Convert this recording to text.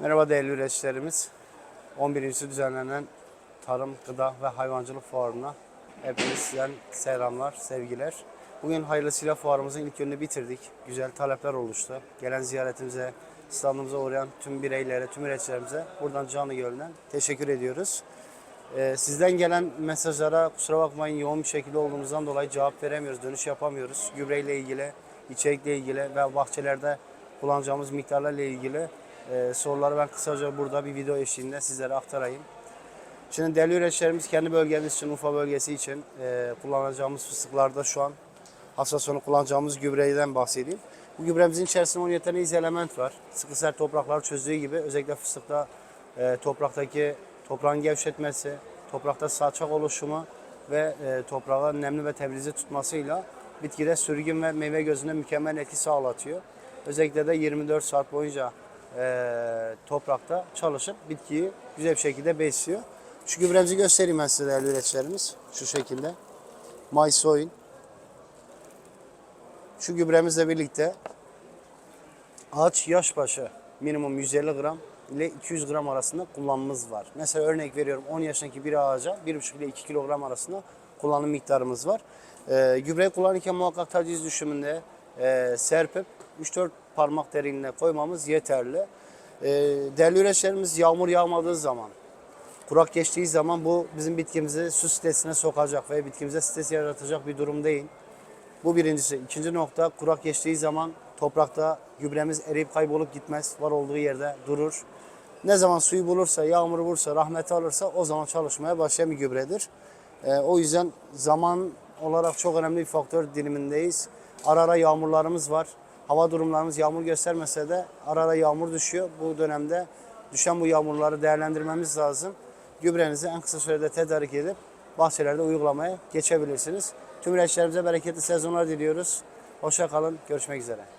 Merhaba değerli üreticilerimiz. 11. düzenlenen Tarım, Gıda ve Hayvancılık Fuarı'na hepinizden selamlar, sevgiler. Bugün hayırlısıyla fuarımızın ilk gününü bitirdik. Güzel talepler oluştu. Gelen ziyaretimize, standımıza uğrayan tüm bireylere, tüm üreticilerimize buradan canı gönülden teşekkür ediyoruz. Ee, sizden gelen mesajlara kusura bakmayın yoğun bir şekilde olduğumuzdan dolayı cevap veremiyoruz, dönüş yapamıyoruz. Gübreyle ilgili, içerikle ilgili ve bahçelerde kullanacağımız miktarlarla ilgili e, soruları ben kısaca burada bir video eşliğinde sizlere aktarayım. Şimdi değerli üreticilerimiz kendi bölgemiz için, Urfa bölgesi için e, kullanacağımız fıstıklarda şu an hafta sonu kullanacağımız gübreden bahsedeyim. Bu gübremizin içerisinde 17 tane element var. Sıkı sert toprakları çözdüğü gibi özellikle fıstıkta e, topraktaki toprağın gevşetmesi, toprakta saçak oluşumu ve e, toprağa nemli ve temizliği tutmasıyla bitkide sürgün ve meyve gözünde mükemmel etki sağlatıyor. Özellikle de 24 saat boyunca e, toprakta çalışıp bitkiyi güzel bir şekilde besliyor. Şu gübremizi göstereyim ben size değerli üreticilerimiz. Şu şekilde. My Soil. Şu gübremizle birlikte ağaç yaş başı minimum 150 gram ile 200 gram arasında kullanımımız var. Mesela örnek veriyorum 10 yaşındaki bir ağaca 1,5 ile 2 kilogram arasında kullanım miktarımız var. Ee, gübreyi kullanırken muhakkak taciz düşümünde e, serpip 3-4 parmak derinliğine koymamız yeterli. Ee, değerli üreticilerimiz yağmur yağmadığı zaman kurak geçtiği zaman bu bizim bitkimizi su stresine sokacak ve bitkimize stres yaratacak bir durum değil. Bu birincisi. İkinci nokta kurak geçtiği zaman toprakta gübremiz eriyip kaybolup gitmez. Var olduğu yerde durur. Ne zaman suyu bulursa, yağmur vursa, rahmet alırsa o zaman çalışmaya başlayan bir gübredir. Ee, o yüzden zaman olarak çok önemli bir faktör dilimindeyiz. Ara ara yağmurlarımız var. Hava durumlarımız yağmur göstermese de ara ara yağmur düşüyor. Bu dönemde düşen bu yağmurları değerlendirmemiz lazım. Gübrenizi en kısa sürede tedarik edip bahçelerde uygulamaya geçebilirsiniz. Tüm üreticilerimize bereketli sezonlar diliyoruz. Hoşça kalın. Görüşmek üzere.